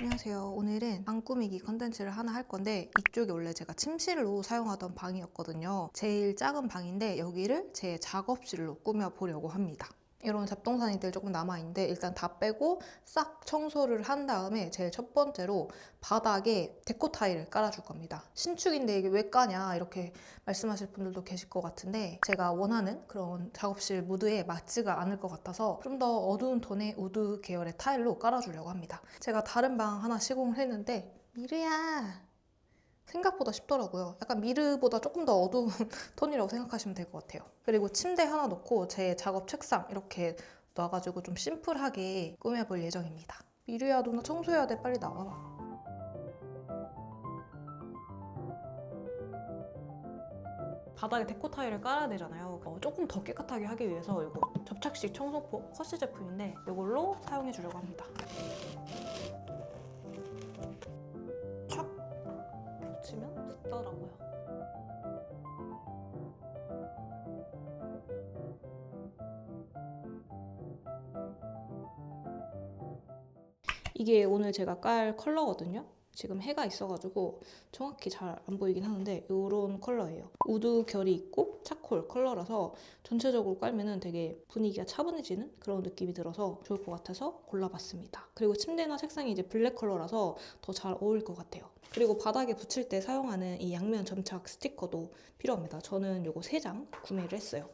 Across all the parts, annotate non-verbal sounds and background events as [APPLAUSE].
안녕하세요. 오늘은 방 꾸미기 컨텐츠를 하나 할 건데 이쪽이 원래 제가 침실로 사용하던 방이었거든요. 제일 작은 방인데 여기를 제 작업실로 꾸며보려고 합니다. 이런 잡동사니들 조금 남아있는데 일단 다 빼고 싹 청소를 한 다음에 제일 첫 번째로 바닥에 데코 타일을 깔아줄 겁니다. 신축인데 이게 왜 까냐 이렇게 말씀하실 분들도 계실 것 같은데 제가 원하는 그런 작업실 무드에 맞지가 않을 것 같아서 좀 더 어두운 톤의 우드 계열의 타일로 깔아주려고 합니다. 제가 다른 방 하나 시공을 했는데 미르야 생각보다 쉽더라고요. 약간 미르보다 조금 더 어두운 [LAUGHS] 톤이라고 생각하시면 될 것 같아요. 그리고 침대 하나 놓고 제 작업 책상 이렇게 놔가지고 좀 심플하게 꾸며볼 예정입니다. 미르야 누나 청소해야 돼 빨리 나와봐. 바닥에 데코 타일을 깔아야 되잖아요. 어, 조금 더 깨끗하게 하기 위해서 이거 접착식 청소포 커시 제품인데 이걸로 사용해 주려고 합니다. 이게 오늘 제가 깔 컬러거든요. 지금 해가 있어가지고 정확히 잘 안 보이긴 하는데 이런 컬러예요. 우드 결이 있고 차콜 컬러라서 전체적으로 깔면은 되게 분위기가 차분해지는 그런 느낌이 들어서 좋을 것 같아서 골라봤습니다. 그리고 침대나 책상이 이제 블랙 컬러라서 더 잘 어울릴 것 같아요. 그리고 바닥에 붙일 때 사용하는 이 양면 점착 스티커도 필요합니다. 저는 요거 3장 구매를 했어요.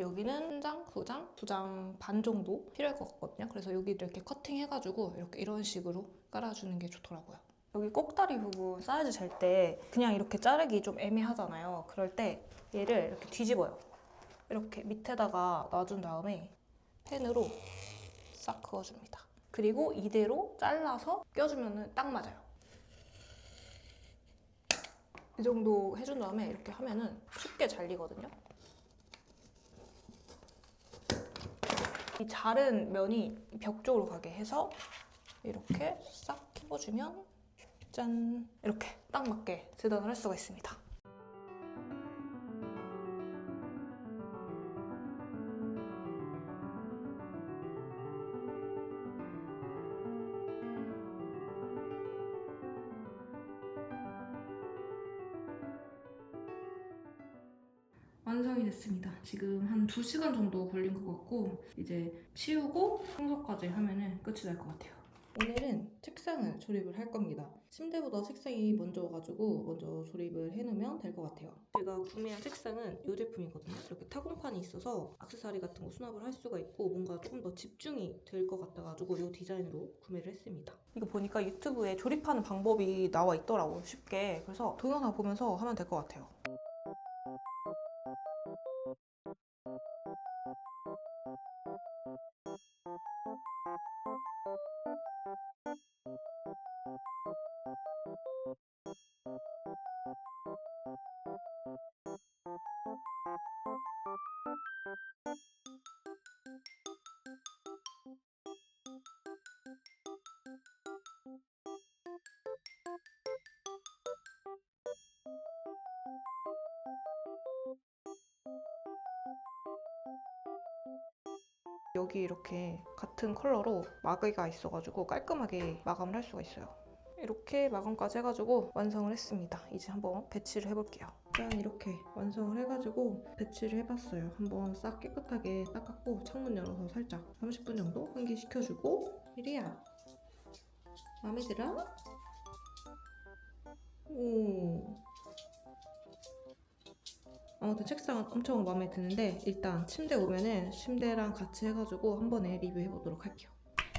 여기는 한 장, 두 장, 두 장 반 정도 필요할 것 같거든요. 그래서 여기 이렇게 커팅해가지고 이렇게 이런 식으로 깔아주는 게 좋더라고요. 여기 꼭다리 부분 사이즈 잴 때 그냥 이렇게 자르기 좀 애매하잖아요. 그럴 때 얘를 이렇게 뒤집어요. 이렇게 밑에다가 놔준 다음에 펜으로 싹 그어줍니다. 그리고 이대로 잘라서 껴주면 딱 맞아요. 이 정도 해준 다음에 이렇게 하면은 쉽게 잘리거든요. 이 자른 면이 벽 쪽으로 가게 해서 이렇게 싹 켜주면 짠 이렇게 딱 맞게 재단을 할 수가 있습니다. 됐습니다. 지금 한 2시간 정도 걸린 것 같고 이제 치우고 청소까지 하면 끝이 날 것 같아요. 오늘은 책상을 조립을 할 겁니다. 침대보다 책상이 먼저 와가지고 먼저 조립을 해놓으면 될 것 같아요. 제가 구매한 책상은 이 제품이거든요. 이렇게 타공판이 있어서 악세사리 같은 거 수납을 할 수가 있고 뭔가 조금 더 집중이 될 것 같아가지고 이 디자인으로 구매를 했습니다. 이거 보니까 유튜브에 조립하는 방법이 나와 있더라고요. 쉽게. 그래서 동영상 보면서 하면 될 것 같아요. 여기 이렇게 같은 컬러로 마개가 있어가지고 깔끔하게 마감을 할 수가 있어요. 이렇게 마감까지 해가지고 완성을 했습니다. 이제 한번 배치를 해볼게요. 짠 이렇게 완성을 해가지고 배치를 해봤어요. 한번 싹 깨끗하게 닦았고 창문 열어서 살짝 30분 정도 환기시켜주고 이리야 마음에 들어? 오 아무튼 책상은 엄청 마음에 드는데 일단 침대 오면은 침대랑 같이 해가지고 한 번에 리뷰해 보도록 할게요.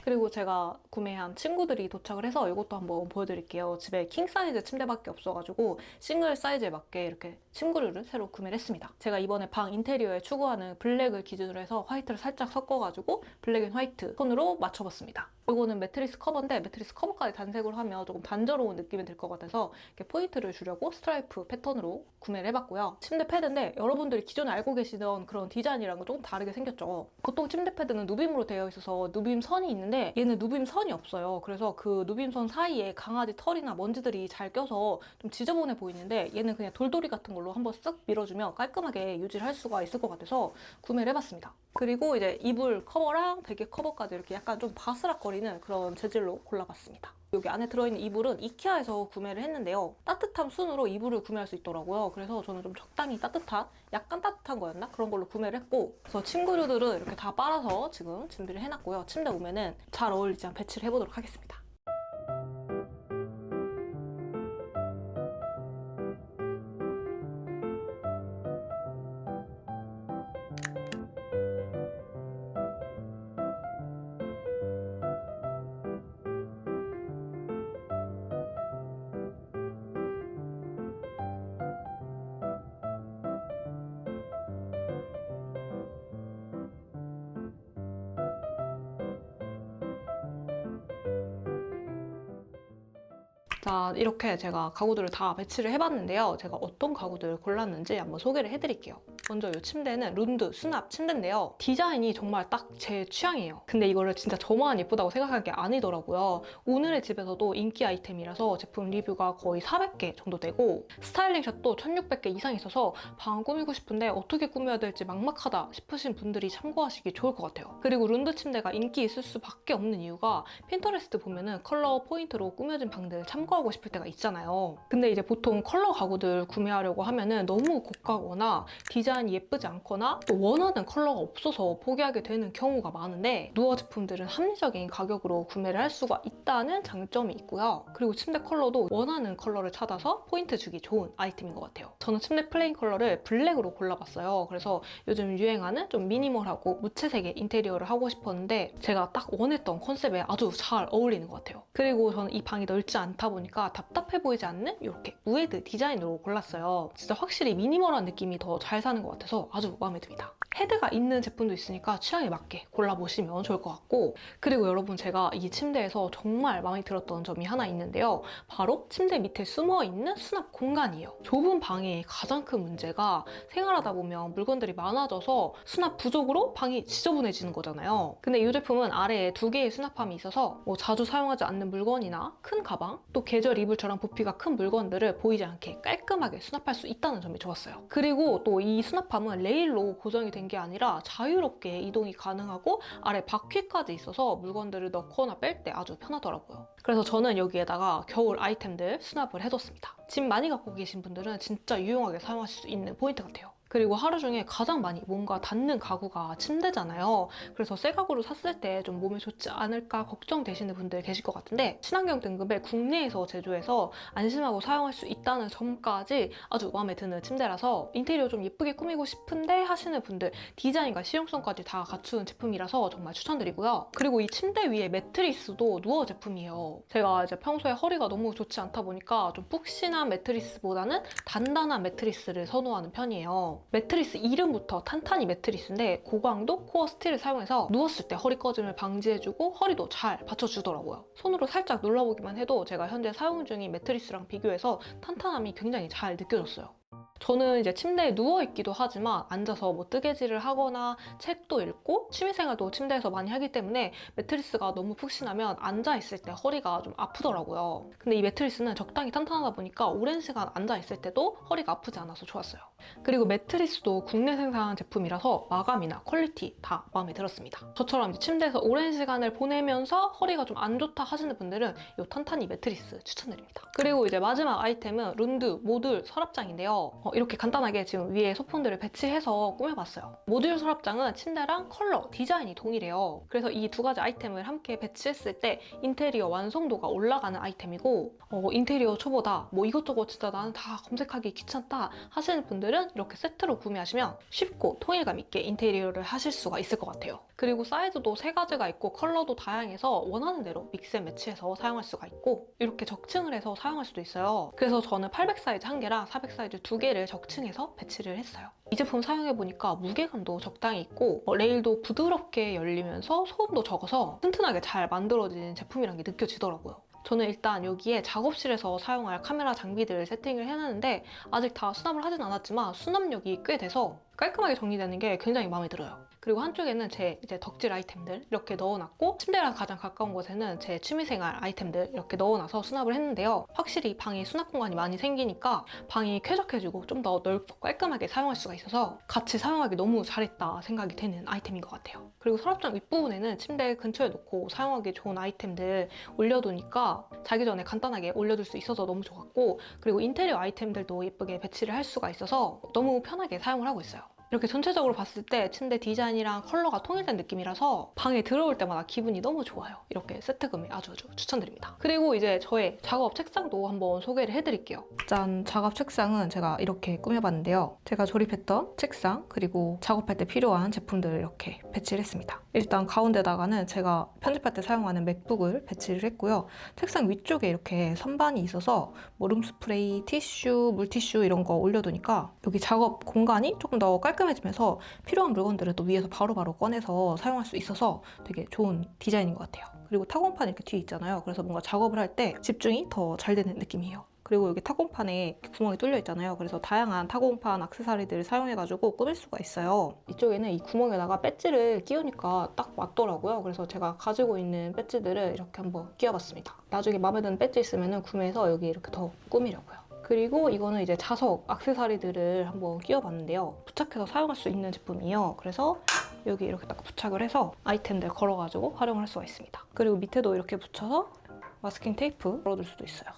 그리고 제가 구매한 친구들이 도착을 해서 이것도 한번 보여드릴게요. 집에 킹 사이즈 침대밖에 없어가지고 싱글 사이즈에 맞게 이렇게 침구류를 새로 구매를 했습니다. 제가 이번에 방 인테리어에 추구하는 블랙을 기준으로 해서 화이트를 살짝 섞어가지고 블랙 앤 화이트 톤으로 맞춰봤습니다. 이거는 매트리스 커버인데 매트리스 커버까지 단색으로 하면 조금 단조로운 느낌이 들 것 같아서 이렇게 포인트를 주려고 스트라이프 패턴으로 구매를 해봤고요. 침대 패드인데 여러분들이 기존에 알고 계시던 그런 디자인이랑은 조금 다르게 생겼죠. 보통 침대 패드는 누빔으로 되어 있어서 누빔 선이 있는 데 얘는 누빔 선이 없어요. 그래서 그 누빔 선 사이에 강아지 털이나 먼지들이 잘 껴서 좀 지저분해 보이는데 얘는 그냥 돌돌이 같은 걸로 한번 쓱 밀어주면 깔끔하게 유지를 할 수가 있을 것 같아서 구매를 해봤습니다. 그리고 이제 이불 커버랑 베개 커버까지 이렇게 약간 좀 바스락거리는 그런 재질로 골라봤습니다. 여기 안에 들어있는 이불은 이케아에서 구매를 했는데요. 따뜻함 순으로 이불을 구매할 수 있더라고요. 그래서 저는 좀 적당히 따뜻한, 약간 따뜻한 거였나? 그런 걸로 구매를 했고 그래서 침구류들은 이렇게 다 빨아서 지금 준비를 해놨고요. 침대 오면은 잘 어울리지 않 배치를 해보도록 하겠습니다. 자, 이렇게 제가 가구들을 다 배치를 해봤는데요. 제가 어떤 가구들을 골랐는지 한번 소개를 해드릴게요. 먼저 이 침대는 룬드 수납 침대인데요. 디자인이 정말 딱 제 취향이에요. 근데 이거를 진짜 저만 예쁘다고 생각한 게 아니더라고요. 오늘의 집에서도 인기 아이템이라서 제품 리뷰가 거의 400개 정도 되고 스타일링 샷도 1600개 이상 있어서 방 꾸미고 싶은데 어떻게 꾸며야 될지 막막하다 싶으신 분들이 참고하시기 좋을 것 같아요. 그리고 룬드 침대가 인기 있을 수밖에 없는 이유가 핀터레스트 보면은 컬러 포인트로 꾸며진 방들 참고하고 싶을 때가 있잖아요. 근데 이제 보통 컬러 가구들 구매하려고 하면은 너무 고가거나 디자인 이 예쁘지 않거나 또 원하는 컬러가 없어서 포기하게 되는 경우가 많은데 누어 제품들은 합리적인 가격으로 구매를 할 수가 있다는 장점이 있고요. 그리고 침대 컬러도 원하는 컬러를 찾아서 포인트 주기 좋은 아이템인 것 같아요. 저는 침대 플레인 컬러를 블랙으로 골라봤어요. 그래서 요즘 유행하는 좀 미니멀하고 무채색의 인테리어를 하고 싶었는데 제가 딱 원했던 컨셉에 아주 잘 어울리는 것 같아요. 그리고 저는 이 방이 넓지 않다 보니까 답답해 보이지 않는 이렇게 무헤드 디자인으로 골랐어요. 진짜 확실히 미니멀한 느낌이 더 잘 사는 것 같아서 아주 마음에 듭니다. 헤드가 있는 제품도 있으니까 취향에 맞게 골라보시면 좋을 것 같고 그리고 여러분 제가 이 침대에서 정말 마음에 들었던 점이 하나 있는데요. 바로 침대 밑에 숨어있는 수납 공간이에요. 좁은 방의 가장 큰 문제가 생활하다 보면 물건들이 많아져서 수납 부족으로 방이 지저분해지는 거잖아요. 근데 이 제품은 아래에 두 개의 수납함이 있어서 뭐 자주 사용하지 않는 물건이나 큰 가방, 또 계절 이불처럼 부피가 큰 물건들을 보이지 않게 깔끔하게 수납할 수 있다는 점이 좋았어요. 그리고 또 이 수납 함은 레일로 고정이 된 게 아니라 자유롭게 이동이 가능하고 아래 바퀴까지 있어서 물건들을 넣거나 뺄 때 아주 편하더라고요. 그래서 저는 여기에다가 겨울 아이템들 수납을 해뒀습니다. 짐 많이 갖고 계신 분들은 진짜 유용하게 사용하실 수 있는 포인트 같아요. 그리고 하루 중에 가장 많이 뭔가 닿는 가구가 침대잖아요. 그래서 새 가구를 샀을 때 좀 몸에 좋지 않을까 걱정되시는 분들 계실 것 같은데 친환경 등급의 국내에서 제조해서 안심하고 사용할 수 있다는 점까지 아주 마음에 드는 침대라서 인테리어 좀 예쁘게 꾸미고 싶은데 하시는 분들 디자인과 실용성까지 다 갖춘 제품이라서 정말 추천드리고요. 그리고 이 침대 위에 매트리스도 누어 제품이에요. 제가 이제 평소에 허리가 너무 좋지 않다 보니까 좀 푹신한 매트리스보다는 단단한 매트리스를 선호하는 편이에요. 매트리스 이름부터 탄탄이 매트리스인데 고강도 코어 스틸을 사용해서 누웠을 때 허리 꺼짐을 방지해주고 허리도 잘 받쳐주더라고요. 손으로 살짝 눌러보기만 해도 제가 현재 사용 중인 매트리스랑 비교해서 탄탄함이 굉장히 잘 느껴졌어요. 저는 이제 침대에 누워있기도 하지만 앉아서 뭐 뜨개질을 하거나 책도 읽고 취미생활도 침대에서 많이 하기 때문에 매트리스가 너무 푹신하면 앉아있을 때 허리가 좀 아프더라고요. 근데 이 매트리스는 적당히 탄탄하다 보니까 오랜 시간 앉아있을 때도 허리가 아프지 않아서 좋았어요. 그리고 매트리스도 국내 생산 제품이라서 마감이나 퀄리티 다 마음에 들었습니다. 저처럼 침대에서 오랜 시간을 보내면서 허리가 좀 안 좋다 하시는 분들은 이 탄탄이 매트리스 추천드립니다. 그리고 이제 마지막 아이템은 룬드 모듈 서랍장인데요. 어, 이렇게 간단하게 지금 위에 소품들을 배치해서 꾸며봤어요. 모듈 서랍장은 침대랑 컬러, 디자인이 동일해요. 그래서 이 두 가지 아이템을 함께 배치했을 때 인테리어 완성도가 올라가는 아이템이고 어, 인테리어 초보다 뭐 이것저것 진짜 나는 다 검색하기 귀찮다 하시는 분들은 이렇게 세트로 구매하시면 쉽고 통일감 있게 인테리어를 하실 수가 있을 것 같아요. 그리고 사이즈도 세 가지가 있고 컬러도 다양해서 원하는 대로 믹스 앤 매치해서 사용할 수가 있고 이렇게 적층을 해서 사용할 수도 있어요. 그래서 저는 800 사이즈 한 개랑 400 사이즈 두 개를 적층해서 배치를 했어요. 이 제품 사용해보니까 무게감도 적당히 있고 어, 레일도 부드럽게 열리면서 소음도 적어서 튼튼하게 잘 만들어진 제품이란 게 느껴지더라고요. 저는 일단 여기에 작업실에서 사용할 카메라 장비들을 세팅을 해놨는데 아직 다 수납을 하진 않았지만 수납력이 꽤 돼서 깔끔하게 정리되는 게 굉장히 마음에 들어요. 그리고 한쪽에는 제 이제 덕질 아이템들 이렇게 넣어놨고 침대랑 가장 가까운 곳에는 제 취미생활 아이템들 이렇게 넣어놔서 수납을 했는데요. 확실히 방에 수납 공간이 많이 생기니까 방이 쾌적해지고 좀 더 넓고 깔끔하게 사용할 수가 있어서 같이 사용하기 너무 잘했다 생각이 되는 아이템인 것 같아요. 그리고 서랍장 윗부분에는 침대 근처에 놓고 사용하기 좋은 아이템들 올려두니까 자기 전에 간단하게 올려둘 수 있어서 너무 좋았고 그리고 인테리어 아이템들도 예쁘게 배치를 할 수가 있어서 너무 편하게 사용을 하고 있어요. 이렇게 전체적으로 봤을 때 침대 디자인이랑 컬러가 통일된 느낌이라서 방에 들어올 때마다 기분이 너무 좋아요. 이렇게 세트 구매 아주 아주 추천드립니다. 그리고 이제 저의 작업 책상도 한번 소개를 해드릴게요. 짠! 작업 책상은 제가 이렇게 꾸며봤는데요. 제가 조립했던 책상 그리고 작업할 때 필요한 제품들을 이렇게 배치를 했습니다. 일단 가운데다가는 제가 편집할 때 사용하는 맥북을 배치를 했고요. 책상 위쪽에 이렇게 선반이 있어서 뭐 룸스프레이, 티슈, 물티슈 이런 거 올려두니까 여기 작업 공간이 조금 더 깔끔해 지면서 필요한 물건들을 또 위에서 바로 바로 꺼내서 사용할 수 있어서 되게 좋은 디자인인 것 같아요. 그리고 타공판 이렇게 뒤에 있잖아요. 그래서 뭔가 작업을 할 때 집중이 더 잘 되는 느낌이에요. 그리고 여기 타공판에 구멍이 뚫려 있잖아요. 그래서 다양한 타공판 액세서리들을 사용해가지고 꾸밀 수가 있어요. 이쪽에는 이 구멍에다가 배지를 끼우니까 딱 맞더라고요. 그래서 제가 가지고 있는 배지들을 이렇게 한번 끼워봤습니다. 나중에 마음에 드는 배지 있으면 구매해서 여기 이렇게 더 꾸미려고요. 그리고 이거는 이제 자석 액세서리들을 한번 끼워봤는데요. 부착해서 사용할 수 있는 제품이에요. 그래서 여기 이렇게 딱 부착을 해서 아이템들 걸어가지고 활용을 할 수가 있습니다. 그리고 밑에도 이렇게 붙여서 마스킹 테이프 걸어둘 수도 있어요.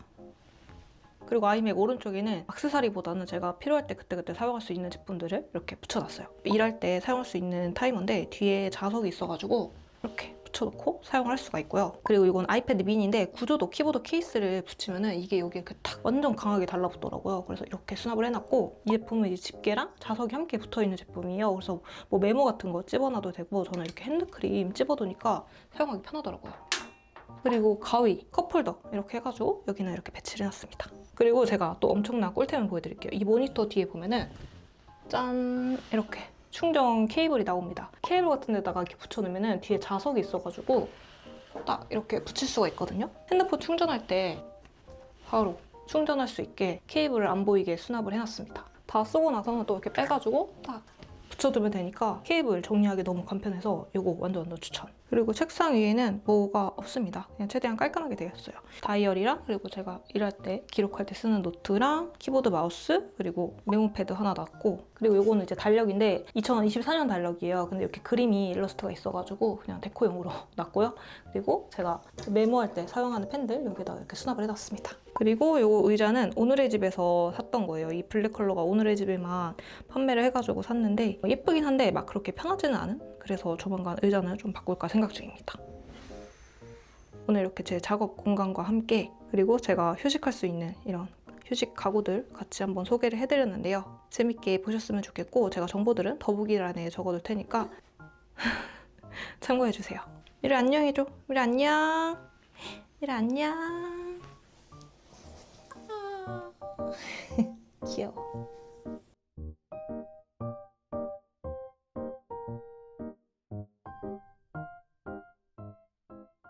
그리고 아이맥 오른쪽에는 액세서리보다는 제가 필요할 때 그때그때 사용할 수 있는 제품들을 이렇게 붙여놨어요. 일할 때 사용할 수 있는 타이머인데 뒤에 자석이 있어가지고 이렇게 붙여놓고 사용할 수가 있고요. 그리고 이건 아이패드 미니인데 구조도 키보드 케이스를 붙이면은 이게 여기 이렇게 탁 완전 강하게 달라붙더라고요. 그래서 이렇게 수납을 해놨고 이 제품은 이제 집게랑 자석이 함께 붙어있는 제품이에요. 그래서 뭐 메모 같은 거 찝어놔도 되고 저는 이렇게 핸드크림 찝어두니까 사용하기 편하더라고요. 그리고 가위, 컵홀더 이렇게 해가지고 여기는 이렇게 배치를 해놨습니다. 그리고 제가 또 엄청난 꿀템을 보여드릴게요. 이 모니터 뒤에 보면은 짠 이렇게 충전 케이블이 나옵니다. 케이블 같은 데다가 이렇게 붙여놓으면 뒤에 자석이 있어가지고 딱 이렇게 붙일 수가 있거든요. 핸드폰 충전할 때 바로 충전할 수 있게 케이블을 안 보이게 수납을 해놨습니다. 다 쓰고 나서는 또 이렇게 빼가지고 딱 붙여두면 되니까 케이블 정리하기 너무 간편해서 이거 완전 완전 추천. 그리고 책상 위에는 뭐가 없습니다. 그냥 최대한 깔끔하게 되어 있어요. 다이어리랑 그리고 제가 일할 때 기록할 때 쓰는 노트랑 키보드 마우스 그리고 메모 패드 하나 놨고 그리고 이거는 이제 달력인데 2024년 달력이에요. 근데 이렇게 그림이 일러스트가 있어가지고 그냥 데코용으로 [LAUGHS] 놨고요. 그리고 제가 메모할 때 사용하는 펜들 여기다 이렇게 수납을 해놨습니다. 그리고 이 의자는 오늘의 집에서 샀던 거예요. 이 블랙 컬러가 오늘의 집에만 판매를 해가지고 샀는데 예쁘긴 한데 막 그렇게 편하지는 않은? 그래서 조만간 의자는 좀 바꿀까 생각 중입니다. 오늘 이렇게 제 작업 공간과 함께 그리고 제가 휴식할 수 있는 이런 휴식 가구들 같이 한번 소개를 해드렸는데요. 재밌게 보셨으면 좋겠고 제가 정보들은 더보기란에 적어둘 테니까 [LAUGHS] 참고해주세요. 미래 안녕해줘. 미래 안녕. 미래 안녕. [LAUGHS] 귀여워.